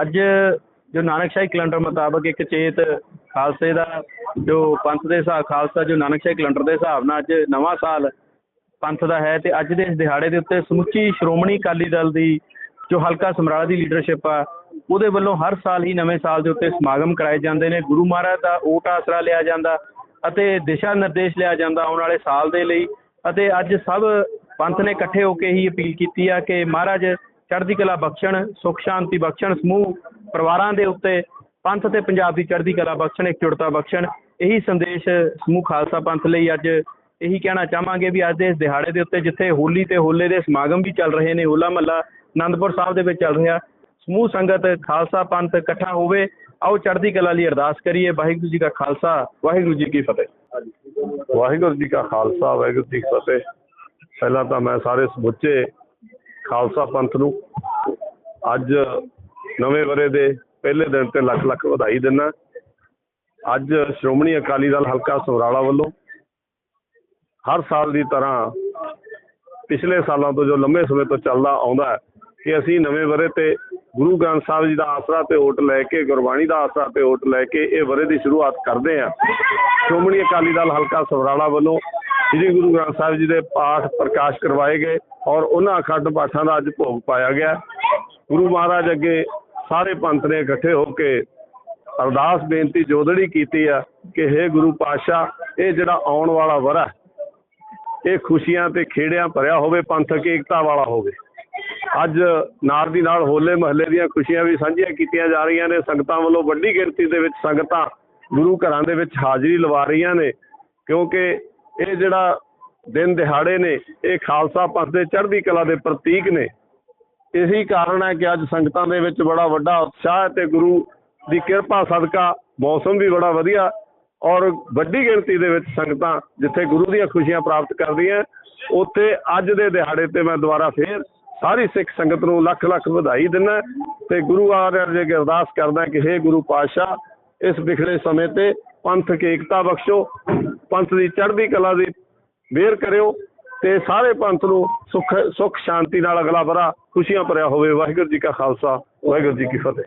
ਅੱਜ ਜੋ ਨਾਨਕਸ਼ਾਹੀ ਕੈਲੰਡਰ ਮੁਤਾਬਕ ਇੱਕ ਚੇਤ ਖਾਲਸੇ ਦਾ, ਜੋ ਪੰਥ ਦੇ ਹਿਸਾਬ, ਖਾਲਸਾ ਜੋ ਨਾਨਕਸ਼ਾਹੀ ਕੈਲੰਡਰ ਦੇ ਹਿਸਾਬ ਨਾਲ ਅੱਜ ਨਵਾਂ ਸਾਲ ਪੰਥ ਦਾ ਹੈ ਤੇ ਅੱਜ ਦੇ ਇਸ ਦਿਹਾੜੇ ਦੇ ਉੱਤੇ ਸਮੁੱਚੀ ਸ਼੍ਰੋਮਣੀ ਅਕਾਲੀ ਦਲ ਦੀ ਜੋ ਹਲਕਾ ਸਮਰਾਲਾ ਦੀ ਲੀਡਰਸ਼ਿਪ ਆ, ਉਹਦੇ ਵੱਲੋਂ ਹਰ ਸਾਲ ਹੀ ਨਵੇਂ ਸਾਲ ਦੇ ਉੱਤੇ ਸਮਾਗਮ ਕਰਾਏ ਜਾਂਦੇ ਨੇ। ਗੁਰੂ ਮਹਾਰਾਜ ਦਾ ਓਟ ਆਸਰਾ ਲਿਆ ਜਾਂਦਾ ਅਤੇ ਦਿਸ਼ਾ ਨਿਰਦੇਸ਼ ਲਿਆ ਜਾਂਦਾ ਆਉਣ ਵਾਲੇ ਸਾਲ ਦੇ ਲਈ ਅਤੇ ਅੱਜ ਸਭ ਪੰਥ ਨੇ ਇਕੱਠੇ ਹੋ ਕੇ ਹੀ ਅਪੀਲ ਕੀਤੀ ਆ ਕਿ ਮਹਾਰਾਜ ਚੜ੍ਹਦੀ ਕਲਾ ਬਖਸ਼ਣ, ਸੁਖ, ਸ਼ਾਂਤੀ ਬਖਸ਼ਣ, ਸਮੂਹ ਪਰਿਵਾਰਾਂ ਦੇ ਉੱਤੇ ਪੰਥ ਤੇ ਪੰਜਾਬ ਦੀ ਚੜ੍ਹਦੀ ਕਲਾ ਬਖਸ਼ਣ, ਇਕਜੁੱਟਤਾ ਬਖਸ਼ਣ, ਇਹੀ ਸੰਦੇਸ਼ ਸਮੂਹ ਖਾਲਸਾ ਪੰਥ ਲਈ ਅੱਜ ਇਹੀ ਕਹਿਣਾ ਚਾਹਾਂਗੇ ਵੀ ਅੱਜ ਦੇ ਇਸ ਦਿਹਾੜੇ ਦੇ ਉੱਤੇ ਜਿੱਥੇ ਹੋਲੀ ਤੇ ਹੋਲੇ ਦੇ ਸਮਾਗਮ ਵੀ ਚੱਲ ਰਹੇ ਨੇ, ਹੋਲਾ ਮਹੱਲਾ ਆਨੰਦਪੁਰ ਸਾਹਿਬ ਦੇ ਵਿੱਚ ਚੱਲ ਰਿਹਾ, ਸਮੂਹ ਸੰਗਤ ਖਾਲਸਾ ਪੰਥ ਇਕੱਠਾ ਹੋਵੇ, ਆਓ ਚੜ੍ਹਦੀ ਕਲਾ ਲਈ ਅਰਦਾਸ ਕਰੀਏ, ਵਾਹਿਗੁਰੂ ਜੀ ਕਾ ਖਾਲਸਾ, ਵਾਹਿਗੁਰੂ ਜੀ ਕੀ ਫਤਿਹ। ਵਾਹਿਗੁਰੂ ਜੀ ਕਾ ਖਾਲਸਾ, ਵਾਹਿਗੁਰੂ ਜੀ ਕੀ ਫਤਿਹ। ਪਹਿਲਾਂ ਤਾਂ ਮੈਂ ਸਾਰੇ ਸਮੁੱਚੇ ਖਾਲਸਾ ਪੰਥ ਨੂੰ ਅੱਜ ਨਵੇਂ ਵਰੇ ਦੇ ਪਹਿਲੇ ਦਿਨ ਤੇ ਲੱਖ ਲੱਖ ਵਧਾਈ ਦਿੰਦਾ। ਅੱਜ ਸ਼੍ਰੋਮਣੀ ਅਕਾਲੀ ਦਲ ਹਲਕਾ ਸਮਰਾਲਾ ਵੱਲੋਂ ਹਰ ਸਾਲ ਦੀ ਤਰ੍ਹਾਂ ਪਿਛਲੇ ਸਾਲਾਂ ਤੋਂ ਜੋ ਲੰਮੇ ਸਮੇਂ ਤੋਂ ਚੱਲਦਾ ਆਉਂਦਾ ਹੈ ਕਿ ਅਸੀਂ ਨਵੇਂ ਵਰੇ ਤੇ ਗੁਰੂ ਗ੍ਰੰਥ ਸਾਹਿਬ ਜੀ ਦਾ ਆਸਰਾ ਤੇ ਓਟ ਲੈ ਕੇ, ਗੁਰਬਾਣੀ ਦਾ ਆਸਰਾ ਤੇ ਓਟ ਲੈ ਕੇ ਇਹ ਵਰੇ ਦੀ ਸ਼ੁਰੂਆਤ ਕਰਦੇ ਹਾਂ। ਸ਼੍ਰੋਮਣੀ ਅਕਾਲੀ ਦਲ ਹਲਕਾ ਸਮਰਾਲਾ ਵੱਲੋਂ ਸ੍ਰੀ ਗੁਰੂ ਗ੍ਰੰਥ ਸਾਹਿਬ ਜੀ ਦੇ ਪਾਠ ਪ੍ਰਕਾਸ਼ ਕਰਵਾਏ ਗਏ ਔਰ ਉਹਨਾਂ ਅਖੰਡ ਪਾਠਾਂ ਦਾ ਅੱਜ ਭੋਗ ਪਾਇਆ ਗਿਆ। ਗੁਰੂ ਮਹਾਰਾਜ ਅੱਗੇ ਸਾਰੇ ਪੰਥ ਨੇ ਇਕੱਠੇ ਹੋ ਕੇ ਅਰਦਾਸ ਬੇਨਤੀ ਜੋਦੜੀ ਕੀਤੀ ਆ ਕਿ हे ਗੁਰੂ ਪਾਤਸ਼ਾਹ, ਇਹ ਜਿਹੜਾ ਆਉਣ ਵਾਲਾ ਵਰਾ ਇਹ ਖੁਸ਼ੀਆਂ ਤੇ ਖੇੜਿਆਂ ਭਰਿਆ ਹੋਵੇ ਪੰਥਕ ਏਕਤਾ ਵਾਲਾ ਹੋਵੇ। ਅੱਜ ਨਾਲ ਦੀ ਨਾਲ ਹੋਲੇ ਮਹੱਲੇ ਦੀਆਂ ਖੁਸ਼ੀਆਂ ਵੀ ਸਾਂਝੀਆਂ ਕੀਤੀਆਂ ਜਾ ਰਹੀਆਂ ਨੇ। ਸੰਗਤਾਂ ਵੱਲੋਂ ਵੱਡੀ ਗਿਣਤੀ ਦੇ ਵਿੱਚ ਸੰਗਤਾਂ ਗੁਰੂ ਘਰਾਂ ਦੇ ਵਿੱਚ ਹਾਜ਼ਰੀ ਲਵਾ ਰਹੀਆਂ ਨੇ, ਕਿਉਂਕਿ ਇਹ ਜਿਹੜਾ ਦਿਨ ਦਿਹਾੜੇ ਨੇ, ਇਹ ਖਾਲਸਾ ਪੰਥ ਦੇ ਚੜ੍ਹਦੀ ਕਲਾ ਦੇ ਪ੍ਰਤੀਕ ਨੇ। ਇਹੀ ਕਾਰਨ ਹੈ ਕਿ ਅੱਜ ਸੰਗਤਾਂ ਦੇ ਵਿੱਚ ਬੜਾ ਵੱਡਾ ਉਤਸ਼ਾਹ ਤੇ ਗੁਰੂ ਦੀ ਕਿਰਪਾ ਸਦਕਾ ਮੌਸਮ ਵੀ ਬੜਾ ਵਧੀਆ ਔਰ ਵੱਡੀ ਗਿਣਤੀ ਦੇ ਵਿੱਚ ਸੰਗਤਾਂ ਜਿੱਥੇ ਗੁਰੂ ਦੀਆਂ ਖੁਸ਼ੀਆਂ ਪ੍ਰਾਪਤ ਕਰਦੀਆਂ, ਉੱਥੇ ਅੱਜ ਦੇ ਦਿਹਾੜੇ ਤੇ ਮੈਂ ਦੁਬਾਰਾ ਫੇਰ ਸਾਰੀ ਸਿੱਖ ਸੰਗਤ ਨੂੰ ਲੱਖ ਲੱਖ ਵਧਾਈ ਦਿੰਦਾ ਤੇ ਗੁਰੂ ਆਰਿਆ ਜੀ ਅੱਗੇ ਅਰਦਾਸ ਕਰਦਾ ਕਿ हे ਗੁਰੂ ਪਾਤਸ਼ਾਹ, ਇਸ ਵਿਖੜੇ ਸਮੇਂ ਤੇ ਪੰਥਕ ਏਕਤਾ ਬਖਸ਼ੋ। ਪੰਥ ਦੀ ਚੜ੍ਹਦੀ ਕਲਾ ਦੀ ਮਿਹਰ ਕਰਿਓ ਤੇ ਸਾਰੇ ਪੰਥ ਨੂੰ ਸੁੱਖ ਸੁੱਖ, ਸ਼ਾਂਤੀ ਨਾਲ ਅਗਲਾ ਵਰਾ ਖੁਸ਼ੀਆਂ ਭਰਿਆ ਹੋਵੇ। ਵਾਹਿਗੁਰੂ ਜੀ ਕਾ ਖਾਲਸਾ, ਵਾਹਿਗੁਰੂ ਜੀ ਕੀ ਫਤਿਹ।